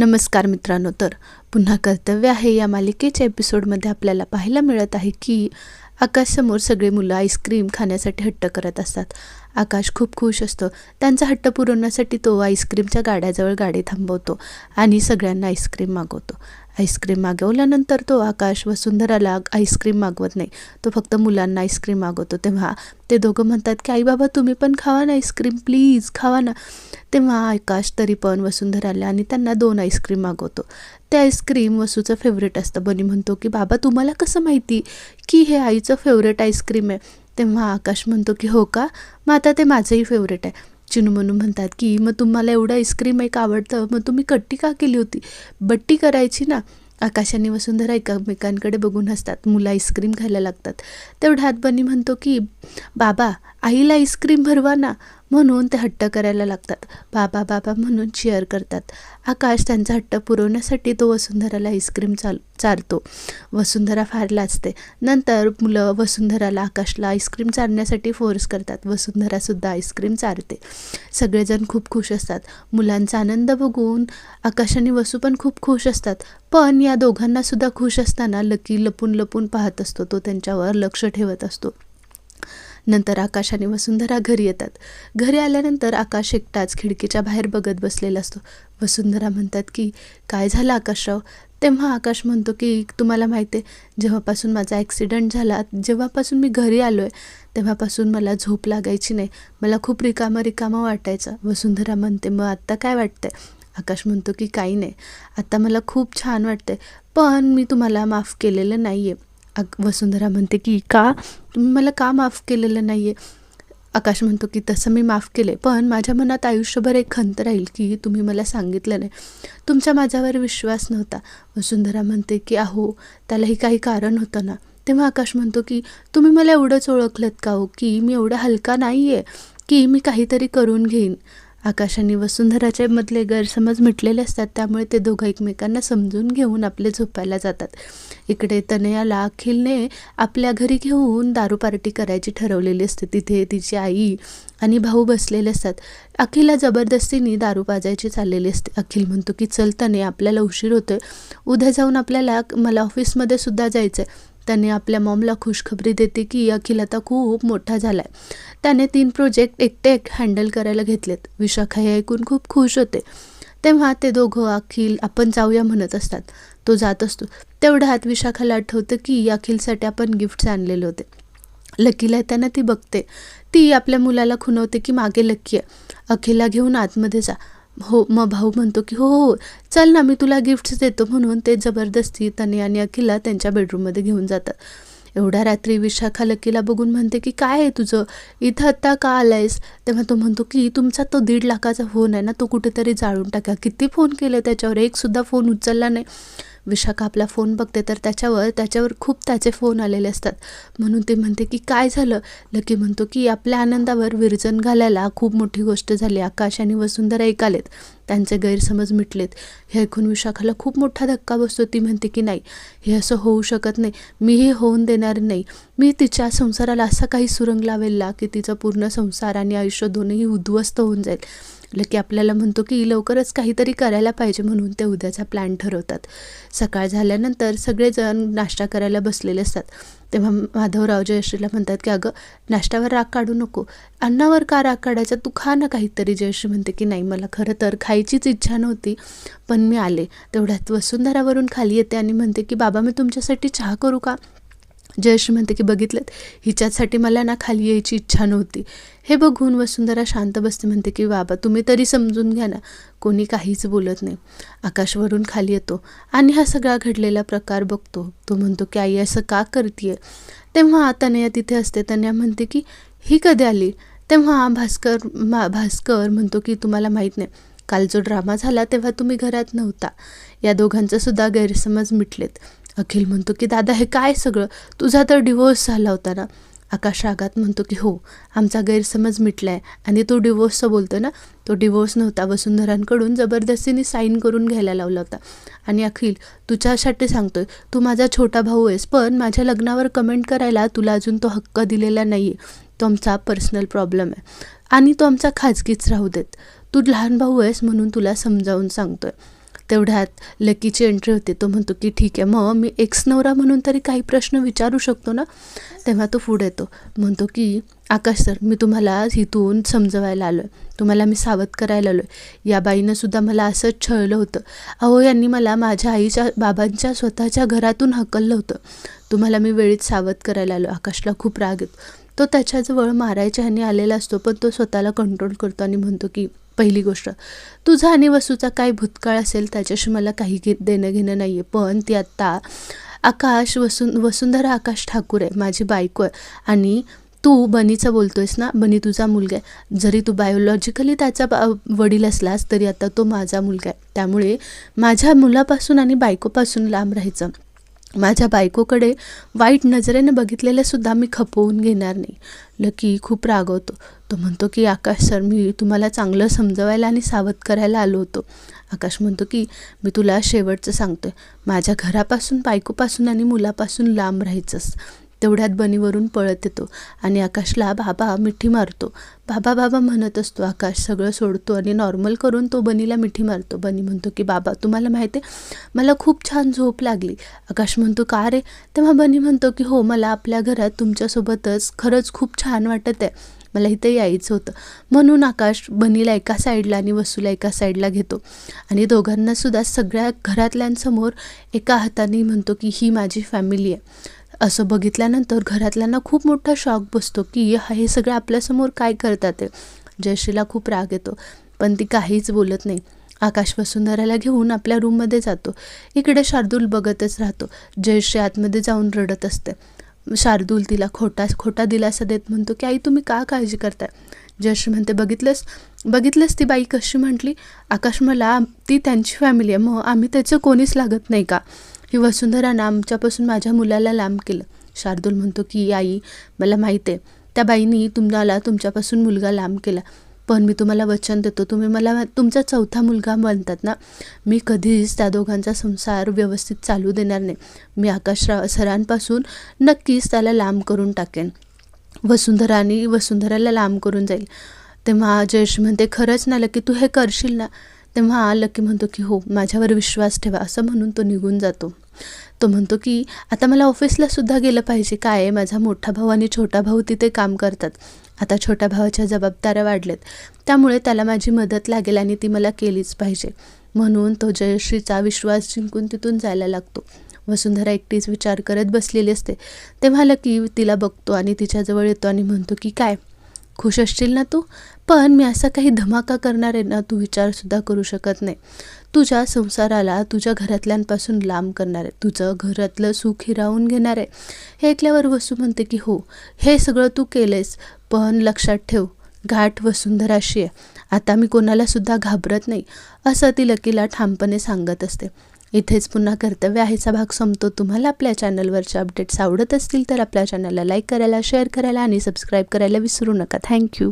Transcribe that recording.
नमस्कार मित्रांनो तर पुन्हा कर्तव्य आहे या मालिकेच्या एपिसोडमध्ये आपल्याला पाहायला मिळत आहे की आकाशसमोर सगळे मुलं आईस्क्रीम खाण्यासाठी हट्ट करत असतात. आकाश खूप खुश असतो. त्यांचा हट्ट पुरवण्यासाठी तो आईस्क्रीमच्या गाड्याजवळ गाडी थांबवतो आणि सगळ्यांना आईस्क्रीम मागवतो. आईस्क्रीम मागवल्यानंतर तो आकाश वसुंधराला आईस्क्रीम मागवत नाही. तो फक्त मुलांना आईस्क्रीम मागवतो. तेव्हा ते दोघं म्हणतात की आई बाबा तुम्ही पण खावा ना आईस्क्रीम प्लीज खावा ना. तेव्हा आकाश तरी पण वसुंधराला आणि त्यांना दोन आईस्क्रीम मागवतो. ते आईस्क्रीम वसूचं फेवरेट असतं. बनी म्हणतो की बाबा तुम्हाला कसं माहिती की हे आईचं फेवरेट आईस्क्रीम आहे? तेव्हा आकाश म्हणतो की हो का? मग आता ते माझंही फेवरेट आहे. चिनू म्हणून म्हणतात की मग तुम्हाला एवढं आईस्क्रीम एक आवडतं. मग तुम्ही कट्टी का केली होती? बट्टी करायची ना. आकाश आणि वसुंधरा एकमेकांकडे बघून हसतात. मुलं आईस्क्रीम खायला लागतात. तेवढ्यात बनी म्हणतो की बाबा आईला आईस्क्रीम भरवा ना म्हणून ते हट्ट करायला लागतात. बाबा बाबा म्हणून चिअर करतात. आकाश त्यांचा हट्ट पुरवण्यासाठी तो वसुंधराला आईस्क्रीम चाल चारतो. वसुंधरा फार लाजते. नंतर मुलं वसुंधराला आकाशला आईस्क्रीम चारण्यासाठी फोर्स करतात. वसुंधरासुद्धा आईस्क्रीम चारते. सगळेजण खूप खुश असतात. मुलांचा आनंद बघून आकाश आणि वसू पण खूप खुश असतात. पण या दोघांनासुद्धा खुश असताना लकी लपून लपून पाहत असतो. तो त्यांच्यावर लक्ष ठेवत असतो. नंतर आकाश आणि वसुंधरा घरी येतात. घरी आल्यानंतर आकाश एकटाच खिडकीच्या बाहेर बघत बसलेला असतो. वसुंधरा म्हणतात की काय झालं आकाशराव? तेव्हा आकाश म्हणतो की तुम्हाला माहिती आहे जेव्हापासून माझा ॲक्सिडेंट झाला जेव्हापासून मी घरी आलो आहे तेव्हापासून मला झोप लागायची नाही. मला खूप रिकामं रिकामं वाटायचं. वसुंधरा म्हणते मग आत्ता काय वाटतंय? आकाश म्हणतो की काही नाही. आत्ता मला खूप छान वाटतंय पण मी तुम्हाला माफ केलेलं नाही आहे अग वसुंधरा म्हणते की का? तुम्ही मला का माफ केलेलं नाही आहे आकाश म्हणतो की तसं मी माफ केले पण माझ्या मनात आयुष्यभर एक खंत राहील की तुम्ही मला सांगितलं नाही. तुमचा माझ्यावर विश्वास नव्हता. वसुंधरा म्हणते की अहो त्यालाही काही कारण होतं ना. तेव्हा आकाश म्हणतो की तुम्ही मला एवढंच ओळखलत का हो की मी एवढा हलका नाही आहे की मी काहीतरी करून घेईन? आकाश आणि वसुंधराच्या मधले गैरसमज मिटलेले असतात त्यामुळे ते दोघं एकमेकांना समजून घेऊन आपले झोपायला जातात. इकडे तनयाला अखिलने आपल्या घरी घेऊन दारू पार्टी करायची ठरवलेली असते. तिथे तिची आई आणि भाऊ बसलेले असतात. अखिलला जबरदस्तीने दारू पाजायची चाललेली असते. अखिल म्हणतो की चल तने आपल्याला उशीर होतोय. उद्या जाऊन आपल्याला मला ऑफिसमध्ये सुद्धा जायचं आहे त्याने आपल्या मॉमला खुशखबरी देते की अखिल आता खूप मोठा झाला आहे त्याने तीन प्रोजेक्ट एकटे एक हँडल करायला घेतलेत. विशाखा हे ऐकून खूप खुश होते. तेव्हा ते दोघं अखिल आपण जाऊया म्हणत असतात. तो जात असतो. तेवढ्यात विशाखाला आठवतं की अखिलसाठी आपण गिफ्ट्स आणलेले होते. लकीला येताना ती बघते. ती आपल्या मुलाला खुनवते की मागे लक्की आहे. अखिलला घेऊन आतमध्ये जा. हो मग भाऊ म्हणतो की हो हो चल ना मी तुला गिफ्ट्स देतो म्हणून ते जबरदस्ती तने आणि अखिला त्यांच्या बेडरूममध्ये घेऊन जातात. एवढ्या रात्री विशाखा लकीला बघून म्हणते की काय आहे तुझं? इथं आत्ता का आलायस? तेव्हा तो म्हणतो की तुमचा तो दीड लाखाचा फोन आहे ना तो कुठेतरी जाळून टाका. किती फोन केले त्याच्यावर? एकसुद्धा फोन उचलला नाही. विशाखा आपला फोन बघते तर त्याच्यावर त्याच्यावर खूप त्याचे फोन आलेले असतात. म्हणून ते म्हणते की काय झालं? लकी म्हणतो की आपल्या आनंदावर विरजन घालायला खूप मोठी गोष्ट झाली. आकाश आणि वसुंधरा ऐकालेत आलेत त्यांचे गैरसमज मिटलेत. हे ऐकून विशाखाला खूप मोठा धक्का बसतो. ती म्हणते की नाही हे असं होऊ शकत नाही. मी हे होऊन देणार नाही. मी तिच्या संसाराला असा काही सुरंग लावेल की तिचा पूर्ण संसार आणि आयुष्य दोन्ही उद्ध्वस्त होऊन जाईल. की आपल्याला म्हणतो की लवकरच काहीतरी करायला पाहिजे म्हणून ते उद्याचा प्लॅन ठरवतात. सकाळ झाल्यानंतर सगळेजण नाश्ता करायला बसलेले असतात. तेव्हा माधवराव जयश्रीला म्हणतात की अगं नाश्त्यावर राग काढू नको. अन्नावर का राग काढायचा? तू खा ना काहीतरी. जयश्री म्हणते की नाही मला खरं तर खायचीच इच्छा नव्हती पण मी आले. तेवढ्यात वसुंधरावरून खाली येते आणि म्हणते की बाबा मी तुमच्यासाठी चहा करू का? जयश्री म्हणते की बघितलं हिच्यासाठी मला ना खाली यायची इच्छा नव्हती. हे बघून वसुंधरा शांत बसते म्हणते की बाबा तुम्ही तरी समजून घ्या ना. कोणी काहीच बोलत नाही. आकाशवरून खाली येतो आणि हा सगळा घडलेला प्रकार बघतो. तो म्हणतो की आई असं का करते तेव्हा तनया तिथे असते. तनया म्हणते की ही कधी आली? तेव्हा भास्कर मा भास्कर म्हणतो की तुम्हाला माहीत नाही. काल जो ड्रामा झाला तेव्हा तुम्ही घरात नव्हता. या दोघांचं सुद्धा गैरसमज मिटलेत. अखिल म्हणतो की दादा हे काय सगळं? तुझा तर डिवोर्स झाला होता ना. आकाश रागात म्हणतो की हो आमचा गैरसमज मिटला आहे आणि तो डिवोर्सचं बोलतो ना तो डिवोर्स नव्हता. वसुंधरांकडून जबरदस्तीने साईन करून घ्यायला लावला होता. आणि अखिल तुझ्यासाठी सांगतोय तू माझा छोटा भाऊ आहेस पण माझ्या लग्नावर कमेंट करायला तुला अजून तो हक्क दिलेला नाही आहे तो आमचा पर्सनल प्रॉब्लेम आहे. आणि तो आमचा खाजगीच राहू देत. तू लहान भाऊ आहेस म्हणून तुला समजावून सांगतोय. तेवढ्यात लकीची एंट्री होते. तो म्हणतो की ठीक आहे मग मी एक्स नवरा म्हणून तरी काही प्रश्न विचारू शकतो ना? तेव्हा तो पुढे येतो. म्हणतो की आकाश सर मी तुम्हाला इथून समजवायला आलो आहे तुम्हाला मी सावध करायला आलो आहे या बाईनंसुद्धा मला असंच छळलं होतं. अहो यांनी मला माझ्या आईच्या बाबांच्या स्वतःच्या घरातून हकललं होतं. तुम्हाला मी वेळीच सावध करायला आलो आकाशला खूप राग येतो. तो त्याच्याजवळ मारायच्या ह्याने आलेला असतो पण तो स्वतःला कंट्रोल करतो आणि म्हणतो की पहिली गोष्ट. तुझा आणि वसूचा काय भूतकाळ असेल त्याच्याशी मला काही घे देणं घेणं नाही आहे पण ती आत्ता आकाश वसुं वसुंधरा आकाश ठाकूर आहे माझी बायको आहे. आणि तू बनीचा बोलतोयस ना बनी तुझा मुलगा आहे. जरी तू बायोलॉजिकली त्याचा वडील असलास तरी आता तो माझा मुलगा आहे. त्यामुळे माझ्या मुलापासून आणि बायकोपासून लांब राहायचं. माझ्या बायकोकडे वाईट नजरेनं बघितलेलं सुद्धा मी खपवून घेणार नाही. लकी खूप रागवतो तो म्हणतो की आकाश सर मी तुम्हाला चांगलं समजवायला आणि सावध करायला आलो होतो. आकाश म्हणतो की मी तुला शेवटचं सांगतोय. माझ्या घरापासून बायकोपासून आणि मुलापासून लांब राहायचंस. तेवढ्यात बनीवरून पळत येतो आणि आकाशला बाबा मिठी मारतो. बाबा बाबा म्हणत असतो आकाश सगळं सोडतो आणि नॉर्मल करून तो बनीला मिठी मारतो. बनी म्हणतो की बाबा तुम्हाला माहिती आहे मला खूप छान झोप लागली. आकाश म्हणतो का रे? तेव्हा बनी म्हणतो की हो मला आपल्या घरात तुमच्यासोबतच खरंच खूप छान वाटत आहे. मला इथे यायचं होतं. म्हणून आकाश बनीला एका साईडला आणि वसूला एका साईडला घेतो. आणि दोघांनासुद्धा सगळ्या घरातल्यांसमोर एका हाताने म्हणतो की ही माझी फॅमिली आहे. असं बघितल्यानंतर घरातल्यांना खूप मोठा शॉक बसतो की हे सगळं आपल्यासमोर काय करतात ते? जयश्रीला खूप राग येतो पण ती काहीच बोलत नाही. आकाश वसुंधराला घेऊन आपल्या रूममध्ये जातो. इकडे शार्दूल बघतच राहतो. जयश्री आतमध्ये जाऊन रडत असते. शार्दूल तिला खोटा खोटा दिलासा देत म्हणतो की आई तुम्ही का काळजी करताय? जयश्री म्हणते बघितलंस बघितलंस ती बाई कशी म्हटली? आकाश मला ती त्यांची फॅमिली आहे मग आम्ही त्याचं कोणीच लागत नाही का? ही वसुंधरानं आमच्यापासून माझ्या मुलाला लांब केलं. शार्दूल म्हणतो की आई मला माहीत आहे त्या बाईनी तुम्हाला तुमच्यापासून मुलगा लांब केला. पण मी तुम्हाला वचन देतो तुम्ही मला तुमचा चौथा मुलगा म्हणतात ना. मी कधीच त्या दोघांचा संसार व्यवस्थित चालू देणार नाही. मी आकाशराव सरांपासून नक्कीच त्याला लांब करून टाकेन. वसुंधराने वसुंधराला लांब करून जाईल. तेव्हा जयश म्हणते खरंच ना की तू हे करशील ना? तेव्हा लकी म्हणतो की हो माझ्यावर विश्वास ठेवा असं म्हणून तो निघून जातो. तो म्हणतो की आता मला ऑफिसला सुद्धा गेलं पाहिजे. काय माझा मोठा भाऊ आणि छोटा भाऊ तिथे काम करतात. आता छोट्या भावाच्या जबाबदाऱ्या वाढल्यात. त्यामुळे त्याला माझी मदत लागेल आणि ती मला केलीच पाहिजे. म्हणून तो जयश्रीचा विश्वास जिंकून तिथून जायला लागतो. वसुंधरा एकटीच विचार करत बसलेली असते. तेव्हा लकी तिला बघतो आणि तिच्याजवळ येतो आणि म्हणतो की काय? खुश असशील ना तू? पण मी असा काही धमाका करणार आहे ना तू विचारसुद्धा करू शकत नाही. तुझ्या संसाराला तुझ्या घरातल्यांपासून लांब करणार आहे तुझं घरातलं सुख हिरावून घेणार. आहे हे ऐकल्यावर वसू म्हणते की हो हे सगळं तू केलेस पण लक्षात ठेव घाट वसुंधराशी आहे आता मी कोणालासुद्धा घाबरत नाही असं ती लकीला ठामपणे सांगत असते. इथेच पुन्हा कर्तव्य आहेचा भाग संपतो. तुम्हाला आपल्या चॅनलवरचे अपडेट्स आवडत असतील तर आपल्या चॅनलला लाईक करायला शेअर करायला आणि सबस्क्राईब करायला विसरू नका. थँक्यू